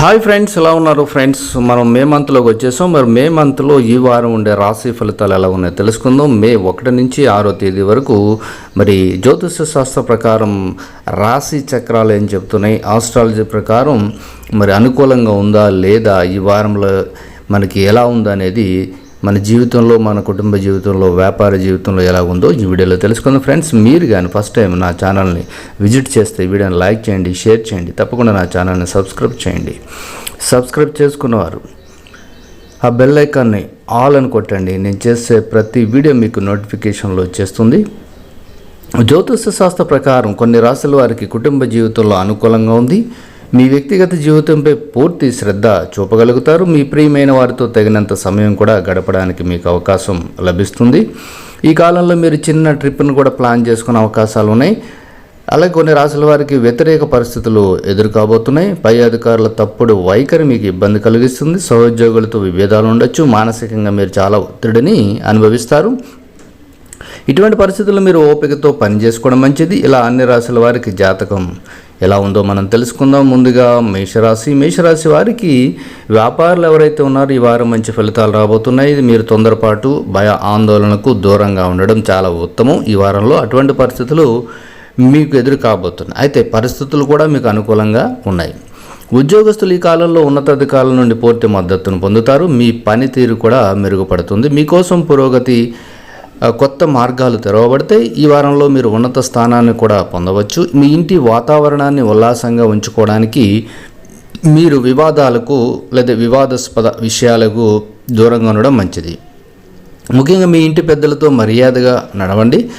Hi friends ఎలా ఉన్నారు friends మనం మే మంత్లోకి వచ్చేసాం. మరి మే మంత్లో ఈ వారం ఉండే రాశి ఫలితాలు ఎలా ఉన్నాయో తెలుసుకుందాం. మే ఒకటి నుంచి ఆరో తేదీ వరకు మరి జ్యోతిష శాస్త్ర ప్రకారం రాశి చక్రాలు ఏం చెప్తున్నాయి? ఆస్ట్రాలజీ ప్రకారం మరి అనుకూలంగా ఉందా? లేదా ఈ వారంలో మనకి ఎలా ఉందా అనేది మన జీవితంలో మన కుటుంబ జీవితంలో వ్యాపార జీవితంలో ఎలా ఉందో ఈ వీడియోలో తెలుసుకుందాం. ఫ్రెండ్స్ మీరు కానీ ఫస్ట్ టైం నా ఛానల్ని విజిట్ చేస్తే ఈ వీడియోని లైక్ చేయండి షేర్ చేయండి తప్పకుండా నా ఛానల్ని సబ్స్క్రైబ్ చేయండి. సబ్స్క్రైబ్ చేసుకున్నవారు ఆ బెల్ ఐకాన్ని ఆల్ అని కొట్టండి. నేను చేసే ప్రతి వీడియో మీకు నోటిఫికేషన్లో వచ్చేస్తుంది. జ్యోతిష శాస్త్ర ప్రకారం కొన్ని రాశుల వారికి కుటుంబ జీవితంలో అనుకూలంగా ఉంది. మీ వ్యక్తిగత జీవితంపై పూర్తి శ్రద్ధ చూపగలుగుతారు. మీ ప్రియమైన వారితో తగినంత సమయం కూడా గడపడానికి మీకు అవకాశం లభిస్తుంది. ఈ కాలంలో మీరు చిన్న ట్రిప్ను కూడా ప్లాన్ చేసుకునే అవకాశాలు ఉన్నాయి. అలాగే కొన్ని రాసుల వారికి వ్యతిరేక పరిస్థితులు ఎదుర్కోబోతున్నాయి. పై అధికారుల తప్పుడు వైఖరి మీకు ఇబ్బంది కలిగిస్తుంది. సహోద్యోగులతో విభేదాలు ఉండొచ్చు. మానసికంగా మీరు చాలా ఒత్తిడిని అనుభవిస్తారు. ఇటువంటి పరిస్థితుల్లో మీరు ఓపికతో పని చేసుకోవడం మంచిది. ఇలా అన్ని రాసుల వారికి జాతకం ఎలా ఉందో మనం తెలుసుకుందాం. ముందుగా మేషరాశి. మేషరాశి వారికి వ్యాపారులు ఎవరైతే ఉన్నారో ఈ వారం మంచి ఫలితాలు రాబోతున్నాయి. మీరు తొందరపాటు భయ ఆందోళనకు దూరంగా ఉండడం చాలా ఉత్తమం. ఈ వారంలో అటువంటి పరిస్థితులు మీకు ఎదురు కాబోతున్నాయి. అయితే పరిస్థితులు కూడా మీకు అనుకూలంగా ఉన్నాయి. ఉద్యోగస్తులు ఈ కాలంలో ఉన్నతాధికారుల నుండి పూర్తి మద్దతును పొందుతారు. మీ పనితీరు కూడా మెరుగుపడుతుంది. మీకోసం పురోగతి కొత్త మార్గాలు తెరవబడతాయి ఈ వారంలో మీరు ఉన్నత స్థానాన్ని కూడా పొందవచ్చు. మీ ఇంటి వాతావరణాన్ని ఉల్లాసంగా ఉంచుకోవడానికి మీరు వివాదాలకు లేదా వివాదాస్పద విషయాలకు దూరంగా ఉండడం మంచిది. ముఖ్యంగా మీ ఇంటి పెద్దలతో మర్యాదగా నడవండి.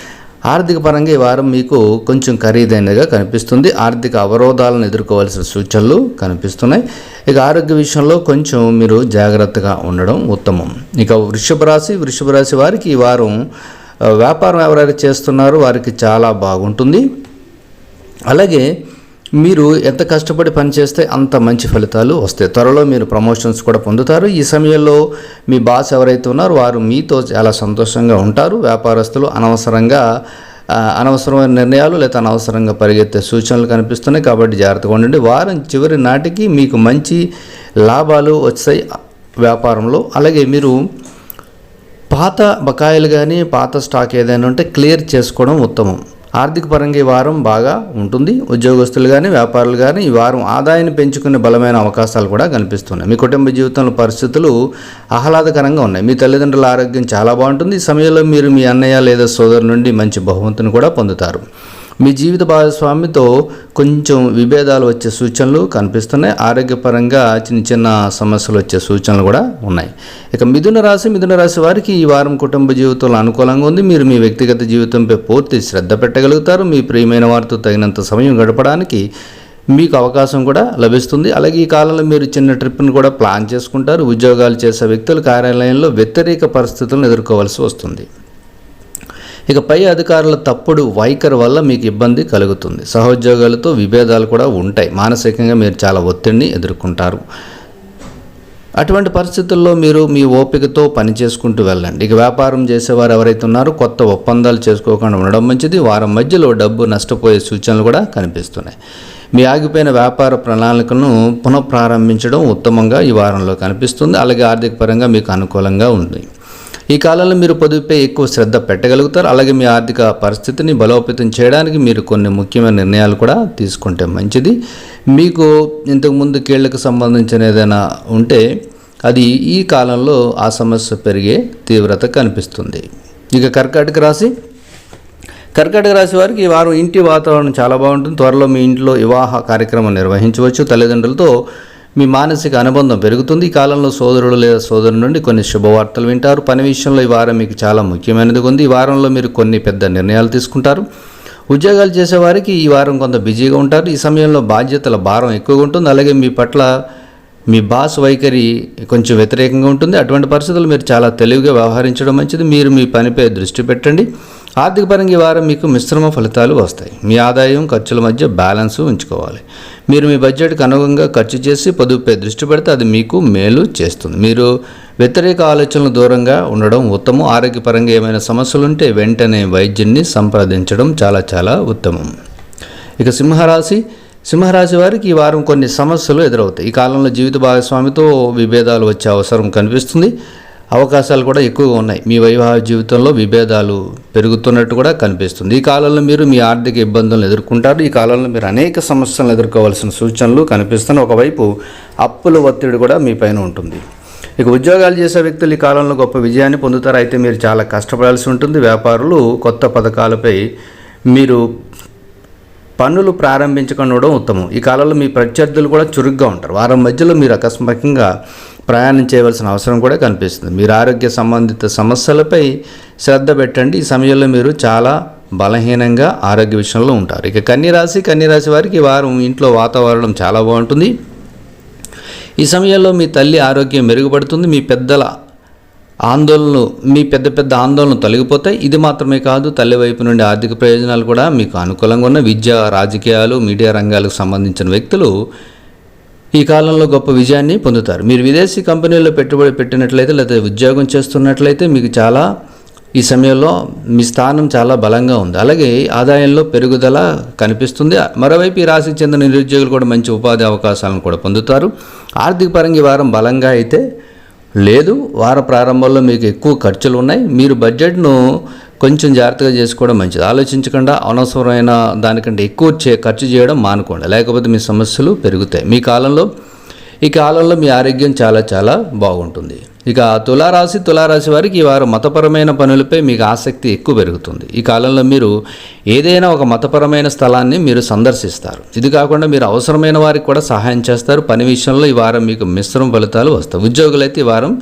ఆర్థిక పరంగా ఈ వారం మీకు కొంచెం ఖరీదైనదిగా కనిపిస్తుంది. ఆర్థిక అవరోధాలను ఎదుర్కోవాల్సిన సూచనలు కనిపిస్తున్నాయి. ఇక ఆరోగ్య విషయంలో కొంచెం మీరు జాగ్రత్తగా ఉండడం ఉత్తమం. ఇక వృషభ రాశి వృషభ రాశి వారికి ఈ వారం వ్యాపారం ఎవరైతే చేస్తున్నారో వారికి చాలా బాగుంటుంది. అలాగే మీరు ఎంత కష్టపడి పనిచేస్తే అంత మంచి ఫలితాలు వస్తాయి. త్వరలో మీరు ప్రమోషన్స్ కూడా పొందుతారు. ఈ సమయంలో మీ బాస్ ఎవరైతే ఉన్నారో వారు మీతో చాలా సంతోషంగా ఉంటారు. వ్యాపారస్తులు అనవసరంగా అనవసరమైన నిర్ణయాలు లేదా అనవసరంగా పరిగెత్తే సూచనలు కనిపిస్తున్నాయి. కాబట్టి జాగ్రత్తగా ఉండండి. వారం చివరి నాటికి మీకు మంచి లాభాలు వచ్చాయి వ్యాపారంలో. అలాగే మీరు పాత బకాయిలు కానీ పాత స్టాక్ ఏదైనా ఉంటే క్లియర్ చేసుకోవడం ఉత్తమం. ఆర్థిక పరంగా ఈ వారం బాగా ఉంటుంది. ఉద్యోగస్తులు కానీ వ్యాపారులు కానీ ఈ వారం ఆదాయాన్ని పెంచుకునే బలమైన అవకాశాలు కూడా కనిపిస్తున్నాయి. మీ కుటుంబ జీవితంలో పరిస్థితులు ఆహ్లాదకరంగా ఉన్నాయి. మీ తల్లిదండ్రుల ఆరోగ్యం చాలా బాగుంటుంది. ఈ సమయంలో మీరు మీ అన్నయ్య లేదా సోదరు నుండి మంచి బహుమతిని కూడా పొందుతారు. మీ జీవిత భాగస్వామితో కొంచెం విభేదాలు వచ్చే సూచనలు కనిపిస్తున్నాయి. ఆరోగ్యపరంగా చిన్న చిన్న సమస్యలు వచ్చే సూచనలు కూడా ఉన్నాయి. ఇక మిథున రాశి మిథున రాశి వారికి ఈ వారం కుటుంబ జీవితంలో అనుకూలంగా ఉంది. మీరు మీ వ్యక్తిగత జీవితంపై పూర్తి శ్రద్ధ పెట్టగలుగుతారు. మీ ప్రియమైన వారితో తగినంత సమయం గడపడానికి మీకు అవకాశం కూడా లభిస్తుంది. అలాగే ఈ కాలంలో మీరు చిన్న ట్రిప్ను కూడా ప్లాన్ చేసుకుంటారు. ఉద్యోగాలు చేసే వ్యక్తులు కార్యాలయంలో వ్యతిరేక పరిస్థితులను ఎదుర్కోవాల్సి వస్తుంది. ఇక పై అధికారుల తప్పుడు వైఖరి వల్ల మీకు ఇబ్బంది కలుగుతుంది. సహోద్యోగాలతో విభేదాలు కూడా ఉంటాయి. మానసికంగా మీరు చాలా ఒత్తిడిని ఎదుర్కొంటారు. అటువంటి పరిస్థితుల్లో మీరు మీ ఓపికతో పని చేసుకుంటూ వెళ్ళండి. ఇక వ్యాపారం చేసేవారు ఎవరైతే ఉన్నారో కొత్త ఒప్పందాలు చేసుకోకుండా ఉండడం మంచిది. వారం మధ్యలో డబ్బు నష్టపోయే సూచనలు కూడా కనిపిస్తున్నాయి. మీ ఆగిపోయిన వ్యాపార ప్రణాళికను పునఃప్రారంభించడం ఉత్తమంగా ఈ వారంలో కనిపిస్తుంది. అలాగే ఆర్థిక పరంగా మీకు అనుకూలంగా ఉంది. ఈ కాలంలో మీరు పొదుపుపై ఎక్కువ శ్రద్ధ పెట్టగలుగుతారు. అలాగే మీ ఆర్థిక పరిస్థితిని బలోపేతం చేయడానికి మీరు కొన్ని ముఖ్యమైన నిర్ణయాలు కూడా తీసుకుంటే మంచిది. మీకు ఇంతకుముందు కీళ్ళకు సంబంధించిన ఏదైనా ఉంటే అది ఈ కాలంలో ఆ సమస్య పెరిగే తీవ్రత కనిపిస్తుంది. ఇక కర్కాటక రాశి? కర్కాటక రాశి వారికి ఈ వారం ఇంటి వాతావరణం చాలా బాగుంటుంది. త్వరలో మీ ఇంట్లో వివాహ కార్యక్రమం నిర్వహించవచ్చు. తల్లిదండ్రులతో మీ మానసిక అనుబంధం పెరుగుతుంది. ఈ కాలంలో సోదరుడు లేదా సోదరు నుండి కొన్ని శుభవార్తలు వింటారు. పని విషయంలో ఈ వారం మీకు చాలా ముఖ్యమైనది ఉంది. ఈ వారంలో మీరు కొన్ని పెద్ద నిర్ణయాలు తీసుకుంటారు. ఉద్యోగాలు చేసేవారికి ఈ వారం కొంత బిజీగా ఉంటారు. ఈ సమయంలో బాధ్యతల భారం ఎక్కువగా ఉంటుంది. అలాగే మీ పట్ల మీ బాస్ వైఖరి కొంచెం వ్యతిరేకంగా ఉంటుంది. అటువంటి పరిస్థితులు మీరు చాలా తెలివిగా వ్యవహరించడం మంచిది. మీరు మీ పనిపై దృష్టి పెట్టండి. ఆర్థిక పరంగా ఈ వారం మీకు మిశ్రమ ఫలితాలు వస్తాయి. మీ ఆదాయం ఖర్చుల మధ్య బ్యాలెన్స్ ఉంచుకోవాలి. మీరు మీ బడ్జెట్కి అనుగుణంగా ఖర్చు చేసి పొదుపుపై దృష్టి పెడితే అది మీకు మేలు చేస్తుంది. మీరు వ్యతిరేక ఆలోచనలు దూరంగా ఉండడం ఉత్తమం. ఆరోగ్యపరంగా ఏమైనా సమస్యలుంటే వెంటనే వైద్యున్ని సంప్రదించడం చాలా చాలా ఉత్తమం. ఇక సింహరాశి సింహరాశి వారికి ఈ వారం కొన్ని సమస్యలు ఎదురవుతాయి. ఈ కాలంలో జీవిత భాగస్వామితో విభేదాలు వచ్చే అవసరం కనిపిస్తుంది. అవకాశాలు కూడా ఎక్కువగా ఉన్నాయి. మీ వైవాహిక జీవితంలో విభేదాలు పెరుగుతున్నట్టు కూడా కనిపిస్తుంది. ఈ కాలంలో మీరు మీ ఆర్థిక ఇబ్బందులను ఎదుర్కొంటారు. ఈ కాలంలో మీరు అనేక సమస్యలను ఎదుర్కోవాల్సిన సూచనలు కనిపిస్తున్నాయి. ఒకవైపు అప్పుల ఒత్తిడి కూడా మీ పైన ఉంటుంది. ఇక ఉద్యోగాలు చేసే వ్యక్తులు ఈ కాలంలో గొప్ప విజయాన్ని పొందుతారు. అయితే మీరు చాలా కష్టపడాల్సి ఉంటుంది. వ్యాపారులు కొత్త పథకాలపై మీరు పనులు ప్రారంభించకుండా ఉత్తమం. ఈ కాలంలో మీ ప్రత్యర్థులు కూడా చురుగ్గా ఉంటారు. వారం మధ్యలో మీరు అకస్మాకంగా ప్రయాణం చేయవలసిన అవసరం కూడా కనిపిస్తుంది. మీరు ఆరోగ్య సంబంధిత సమస్యలపై శ్రద్ధ పెట్టండి. ఈ సమయంలో మీరు చాలా బలహీనంగా ఆరోగ్య విషయంలో ఉంటారు. ఇక కన్యరాశి కన్యరాశి వారికి వారం ఇంట్లో వాతావరణం చాలా బాగుంటుంది. ఈ సమయంలో మీ తల్లి ఆరోగ్యం మెరుగుపడుతుంది. మీ పెద్దల ఆందోళనలు మీ పెద్ద పెద్ద ఆందోళనలు తొలగిపోతాయి. ఇది మాత్రమే కాదు తల్లి వైపు నుండి ఆర్థిక ప్రయోజనాలు కూడా మీకు అనుకూలంగా ఉన్న విద్య రాజకీయాలు మీడియా రంగాలకు సంబంధించిన వ్యక్తులు ఈ కాలంలో గొప్ప విజయాన్ని పొందుతారు. మీరు విదేశీ కంపెనీల్లో పెట్టుబడి పెట్టినట్లయితే లేదా ఉద్యోగం చేస్తున్నట్లయితే మీకు చాలా ఈ సమయంలో మీ స్థానం చాలా బలంగా ఉంది. అలాగే ఆదాయంలో పెరుగుదల కనిపిస్తుంది. మరోవైపు ఈ రాశికి చెందిన నిరుద్యోగులు కూడా మంచి ఉపాధి అవకాశాలను కూడా పొందుతారు. ఆర్థిక పరంగా వారం బలంగా అయితే లేదు. వార ప్రారంభంలో మీకు ఎక్కువ ఖర్చులు ఉన్నాయి. మీరు బడ్జెట్ను కొంచెం జాగ్రత్తగా చేసుకోవడం మంచిది. ఆలోచించకుండా అనవసరమైన దానికంటే ఎక్కువ చే ఖర్చు చేయడం మానుకోండి. లేకపోతే మీ సమస్యలు పెరుగుతాయి. మీ కాలంలో ఈ కాలంలో మీ ఆరోగ్యం చాలా చాలా బాగుంటుంది. ఇక తులారాశి తులారాశి వారికి ఈ వారం మతపరమైన పనులపై మీకు ఆసక్తి ఎక్కువ పెరుగుతుంది. ఈ కాలంలో మీరు ఏదైనా ఒక మతపరమైన స్థలాన్ని మీరు సందర్శిస్తారు. ఇది కాకుండా మీరు అవసరమైన వారికి కూడా సహాయం చేస్తారు. పని విషయంలో ఈ వారం మీకు మిశ్రమ ఫలితాలు వస్తాయి. ఉద్యోగులైతే ఈ వారం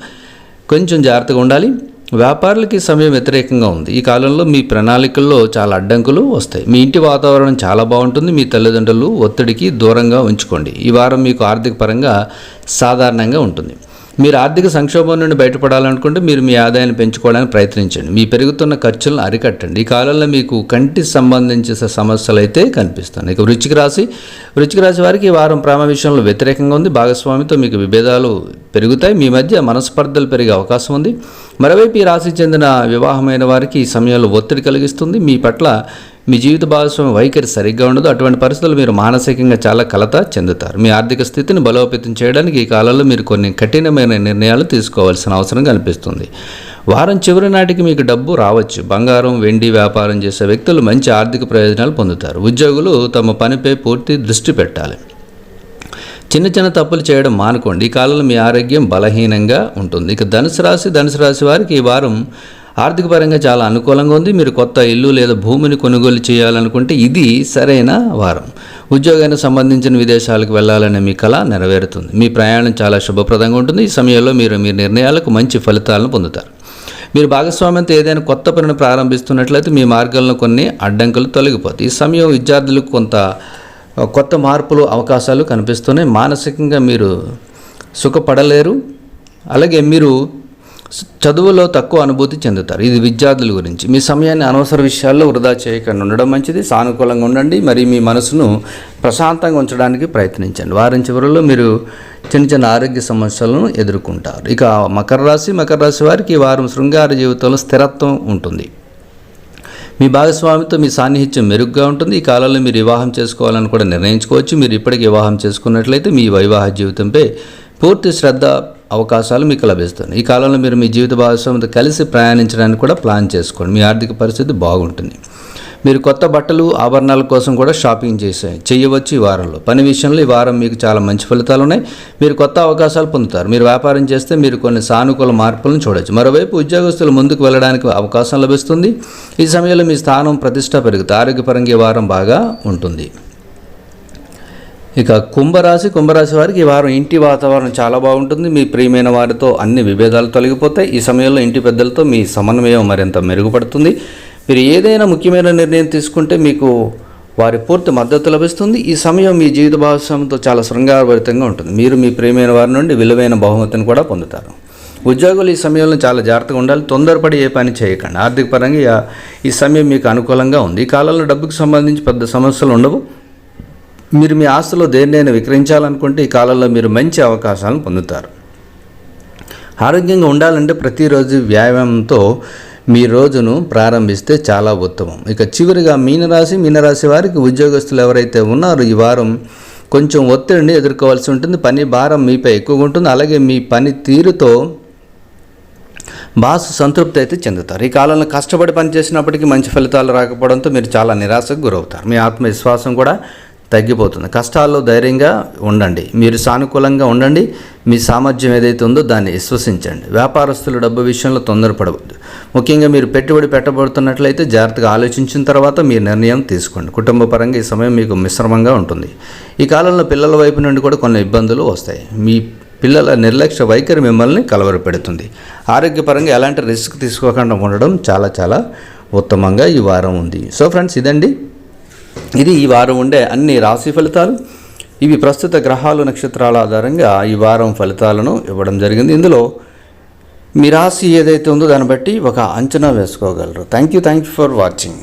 కొంచెం జాగ్రత్తగా ఉండాలి. వ్యాపారులకి సమయం వ్యతిరేకంగా ఉంది. ఈ కాలంలో మీ ప్రణాళికల్లో చాలా అడ్డంకులు వస్తాయి. మీ ఇంటి వాతావరణం చాలా బాగుంటుంది. మీ తల్లిదండ్రులు ఒత్తిడికి దూరంగా ఉంచుకోండి. ఈ వారం మీకు ఆర్థిక పరంగా సాధారణంగా ఉంటుంది. మీరు ఆర్థిక సంక్షోభం నుండి బయటపడాలనుకుంటే మీరు మీ ఆదాయాన్ని పెంచుకోవడానికి ప్రయత్నించండి. మీ పెరుగుతున్న ఖర్చులను అరికట్టండి. ఈ కాలంలో మీకు కంటి సంబంధించిన సమస్యలు అయితే కనిపిస్తాయి. ఇక వృచ్చిక రాశి వృచ్చిక రాశి వారికి ఈ వారం ప్రేమ విషయంలో వ్యతిరేకంగా ఉంది. భాగస్వామితో మీకు విభేదాలు పెరుగుతాయి. మీ మధ్య మనస్పర్ధలు పెరిగే అవకాశం ఉంది. మరోవైపు ఈ రాశికి చెందిన వివాహమైన వారికి ఈ సమయంలో ఒత్తిడి కలిగిస్తుంది. మీ పట్ల మీ జీవిత భాగస్వామి వైఖరి సరిగ్గా ఉండదు అటువంటి పరిస్థితులు మీరు మానసికంగా చాలా కలత చెందుతారు. మీ ఆర్థిక స్థితిని బలోపేతం చేయడానికి ఈ కాలంలో మీరు కొన్ని కఠినమైన నిర్ణయాలు తీసుకోవాల్సిన అవసరం కనిపిస్తుంది. వారం చివరి నాటికి మీకు డబ్బు రావచ్చు. బంగారం వెండి వ్యాపారం చేసే వ్యక్తులు మంచి ఆర్థిక ప్రయోజనాలు పొందుతారు. ఉద్యోగులు తమ పనిపై పూర్తి దృష్టి పెట్టాలి. చిన్న చిన్న తప్పులు చేయడం మానుకోండి. ఈ కాలంలో మీ ఆరోగ్యం బలహీనంగా ఉంటుంది. ఇక ధనుసు రాశి ధనుసు రాశి వారికి ఈ వారం ఆర్థిక పరంగా చాలా అనుకూలంగా ఉంది. మీరు కొత్త ఇల్లు లేదా భూమిని కొనుగోలు చేయాలనుకుంటే ఇది సరైన వారం. ఉద్యోగానికి సంబంధించిన విదేశాలకు వెళ్ళాలనే మీ కళ నెరవేరుతుంది. మీ ప్రయాణం చాలా శుభప్రదంగా ఉంటుంది. ఈ సమయంలో మీరు మీ నిర్ణయాలకు మంచి ఫలితాలను పొందుతారు. మీరు భాగస్వామ్యంతో ఏదైనా కొత్త పనిని ప్రారంభిస్తున్నట్లయితే మీ మార్గంలో కొన్ని అడ్డంకులు తొలగిపోతాయి. ఈ సమయం విద్యార్థులకు కొంత కొత్త మార్పులు అవకాశాలు కనిపిస్తున్నాయి. మానసికంగా మీరు సుఖపడలేరు. అలాగే మీరు చదువులో తక్కువ అనుభూతి చెందుతారు. ఇది విద్యార్థుల గురించి. మీ సమయాన్ని అనవసర విషయాల్లో వృధా చేయకుండా. ఉండడం మంచిది. సానుకూలంగా ఉండండి. మరి మీ మనసును ప్రశాంతంగా ఉంచడానికి ప్రయత్నించండి. వారం చివరిలో మీరు చిన్న చిన్న ఆరోగ్య సమస్యలను ఎదుర్కొంటారు. ఇక మకర రాశి మకర రాశి వారికి ఈ వారం శృంగార జీవితంలో స్థిరత్వం ఉంటుంది. మీ భాగస్వామితో మీ సాన్నిహిత్యం మెరుగ్గా ఉంటుంది. ఈ కాలంలో మీరు వివాహం చేసుకోవాలని కూడా నిర్ణయించుకోవచ్చు. మీరు ఇప్పటికి వివాహం చేసుకున్నట్లయితే మీ వైవాహ జీవితంపై పూర్తి శ్రద్ధ అవకాశాలు మీకు లభిస్తుంది ఈ కాలంలో మీరు మీ జీవిత భాగస్వామితో కలిసి ప్రయాణించడానికి కూడా ప్లాన్ చేసుకోండి. మీ ఆర్థిక పరిస్థితి బాగుంటుంది. మీరు కొత్త బట్టలు ఆభరణాల కోసం కూడా షాపింగ్ చేసే చేయవచ్చు ఈ వారంలో. పని విషయంలో ఈ వారం మీకు చాలా మంచి ఫలితాలు ఉన్నాయి. మీరు కొత్త అవకాశాలు పొందుతారు. మీరు వ్యాపారం చేస్తే మీరు కొన్ని సానుకూల మార్పులను చూడవచ్చు మరోవైపు ఉద్యోగస్తులు ముందుకు వెళ్ళడానికి అవకాశం లభిస్తుంది. ఈ సమయంలో మీ స్థానం ప్రతిష్ట పెరుగుతుంది. ఆరోగ్యపరంగా ఈ వారం బాగా ఉంటుంది. ఇక కుంభరాశి కుంభరాశి వారికి ఈ వారం ఇంటి వాతావరణం చాలా బాగుంటుంది. మీ ప్రియమైన వారితో అన్ని విభేదాలు తొలగిపోతాయి. ఈ సమయంలో ఇంటి పెద్దలతో మీ సమన్వయం మరింత మెరుగుపడుతుంది. మీరు ఏదైనా ముఖ్యమైన నిర్ణయం తీసుకుంటే మీకు వారి పూర్తి మద్దతు లభిస్తుంది. ఈ సమయం మీ జీవిత భాగస్వామితో చాలా శృంగారభరితంగా ఉంటుంది. మీరు మీ ప్రియమైన వారి నుండి విలువైన బహుమతిని కూడా పొందుతారు. ఉద్యోగులు ఈ సమయంలో చాలా జాగ్రత్తగా ఉండాలి. తొందరపడి ఏ పని చేయకండి. ఆర్థిక పరంగా ఈ- ఈ సమయం మీకు అనుకూలంగా ఉంది. ఈ కాలంలో డబ్బుకు సంబంధించి పెద్ద సమస్యలు ఉండవు. మీరు మీ ఆస్తులో దేన్నైనా విక్రయించాలనుకుంటే ఈ కాలంలో మీరు మంచి అవకాశాలను పొందుతారు. ఆరోగ్యంగా ఉండాలంటే ప్రతిరోజు వ్యాయామంతో మీ రోజును ప్రారంభిస్తే చాలా ఉత్తమం. ఇక చివరిగా మీనరాశి మీనరాశి వారికి ఉద్యోగస్తులు ఎవరైతే ఉన్నారో ఈ వారం కొంచెం ఒత్తిడిని ఎదుర్కోవాల్సి ఉంటుంది. పని భారం మీపై ఎక్కువగా ఉంటుంది. అలాగే మీ పని తీరుతో బాసు సంతృప్తి అయితే చెందుతారు. ఈ కాలంలో కష్టపడి పనిచేసినప్పటికీ మంచి ఫలితాలు రాకపోవడంతో మీరు చాలా నిరాశకు గురవుతారు. మీ ఆత్మవిశ్వాసం కూడా తగ్గిపోతుంది. కష్టాల్లో ధైర్యంగా ఉండండి. మీరు సానుకూలంగా ఉండండి. మీ సామర్థ్యం ఏదైతే ఉందో దాన్ని విశ్వసించండి. వ్యాపారస్తులు డబ్బు విషయంలో తొందరపడవద్దు. ముఖ్యంగా మీరు పెట్టుబడి పెట్టబడుతున్నట్లయితే జాగ్రత్తగా ఆలోచించిన తర్వాత మీ నిర్ణయం తీసుకోండి. కుటుంబ పరంగా ఈ సమయం మీకు మిశ్రమంగా ఉంటుంది. ఈ కాలంలో పిల్లల వైపు నుండి కూడా కొన్ని ఇబ్బందులు వస్తాయి. మీ పిల్లల నిర్లక్ష్య వైఖరి మిమ్మల్ని కలవరపెడుతుంది. ఆరోగ్యపరంగా ఎలాంటి రిస్క్ తీసుకోకుండా ఉండడం చాలా చాలా ఉత్తమంగా ఈ వారం ఉంది. సో ఫ్రెండ్స్ ఇదండి. ఇది ఈ వారం ఉండే అన్ని రాశి ఫలితాలు. ఇవి ప్రస్తుత గ్రహాలు నక్షత్రాల ఆధారంగా ఈ వారం ఫలితాలను ఇవ్వడం జరిగింది. ఇందులో మీ రాశి ఏదైతే ఉందో దాన్ని బట్టి ఒక అంచనా వేసుకోగలరు. Thank you thank you for watching